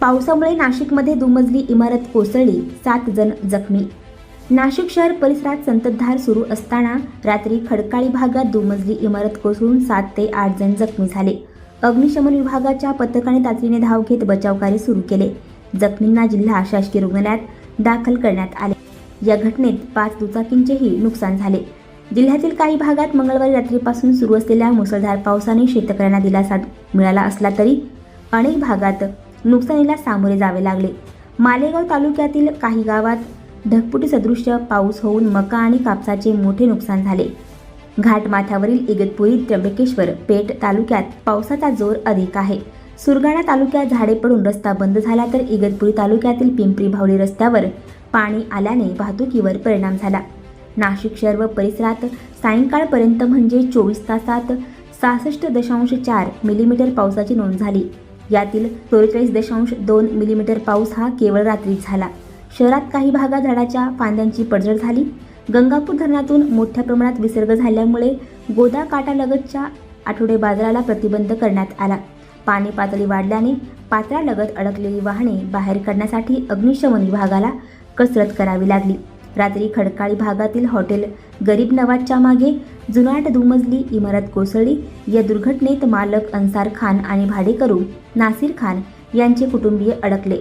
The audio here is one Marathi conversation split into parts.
पावसामुळे नाशिकमध्ये दुमजली इमारत कोसळली सात जण जखमी. नाशिक शहर परिसरात संततधार सुरू असताना रात्री खडकाळी भागात दुमजली इमारत कोसळून सात ते आठ जण जखमी झाले. अग्निशमन विभागाच्या पथकाने तातडीने धाव घेत बचावकार्य सुरू केले. जखमींना जिल्हा शासकीय रुग्णालयात दाखल करण्यात आले. या घटनेत पाच दुचाकींचेही नुकसान झाले. जिल्ह्यातील काही भागात मंगळवारी रात्रीपासून सुरू असलेल्या मुसळधार पावसाने शेतकऱ्यांना दिलासा मिळाला असला तरी अनेक भागात नुकसानीला सामोरे जावे लागले. मालेगाव तालुक्यातील काही गावात ढगपुटी सदृश्य पाऊस होऊन मका आणि कापसाचे मोठे नुकसान झाले. घाटमाथ्यावरील इगतपुरी त्र्यंबकेश्वर पेठ तालुक्यात पावसाचा जोर अधिक आहे. सुरगाणा तालुक्यात झाडे पडून रस्ता बंद झाला तर इगतपुरी तालुक्यातील पिंपरी भावली रस्त्यावर पाणी आल्याने वाहतुकीवर परिणाम झाला. नाशिक शहर व परिसरात सायंकाळपर्यंत म्हणजे चोवीस तासात सहासष्ट दशांश चार मिलीमीटर पावसाची नोंद झाली. यातील चोरेचाळीस दशांश दोन मिलीमीटर पाऊस हा केवळ रात्रीच झाला. शहरात काही भागात झाडाच्या फांद्यांची पडझड झाली. गंगापूर धरणातून मोठ्या प्रमाणात विसर्ग झाल्यामुळे गोदा काटालगतच्या आठवडे बाजाराला प्रतिबंध करण्यात आला. पाणी पातळी वाढल्याने पात्रालगत अडकलेली वाहने बाहेर काढण्यासाठी अग्निशमन विभागाला कसरत करावी लागली. रात्री खडकाळी भागातील हॉटेल गरीब नवाजच्या मागे जुनाट दुमजली इमारत कोसळली. या दुर्घटनेत मालक अन्सार खान आणि भाडेकरू नासिर खान यांचे कुटुंबीय अडकले.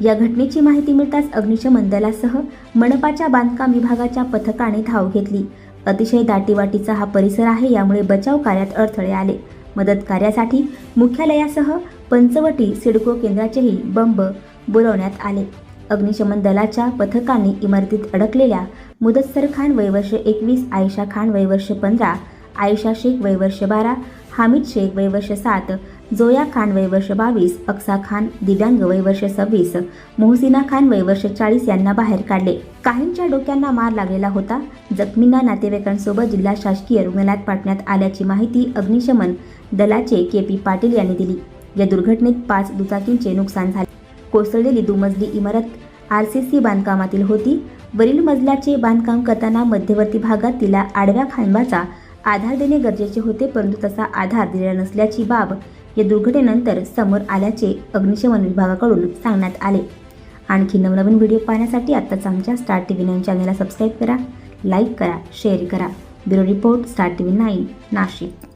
या घटनेची माहिती मिळताच अग्निशमन दलासह मनपाच्या बांधकाम विभागाच्या पथकाने धाव घेतली. अतिशय दाटीवाटीचा हा परिसर आहे यामुळे बचाव कार्यात अडथळे आले. मदत कार्यासाठी मुख्यालयासह पंचवटी सिडको केंद्राचेही बंब बोलवण्यात आले. अग्निशमन दलाच्या पथकांनी इमारतीत अडकलेल्या मुदस्सर खान वयवर्ष एकवीस आयशा खान वयवर्ष पंधरा आयशा शेख वयवर्ष बारा हामिद शेख वयवर्ष सात जोया खान वयवर्ष बावीस अक्सा खान दिव्यांग वयवर्ष सव्वीस मोहसिना खान वयवर्ष चाळीस यांना बाहेर काढले. काहींच्या डोक्यांना मार लागलेला होता. जखमींना नातेवाईकांसोबत जिल्हा शासकीय रुग्णालयात पाठवण्यात आल्याची माहिती अग्निशमन दलाचे के पी पाटील यांनी दिली. या दुर्घटनेत पाच दुचाकींचे नुकसान झाले. कोसळलेली दुमजली इमारत आर सी सी बांधकामातील होती. वरील मजल्याचे बांधकाम करताना मध्यवर्ती भागात तिला आडव्या खांबाचा आधार देणे गरजेचे होते परंतु तसा आधार दिलेला नसल्याची बाब या दुर्घटनेनंतर समोर आल्याचे अग्निशमन विभागाकडून सांगण्यात आले. आणखी नवनवीन व्हिडिओ पाहण्यासाठी आत्ताच आमच्या स्टार टी व्ही नाईन चॅनलला सबस्क्राईब करा लाईक करा शेअर करा. Bureau report Star T V nine Nashik.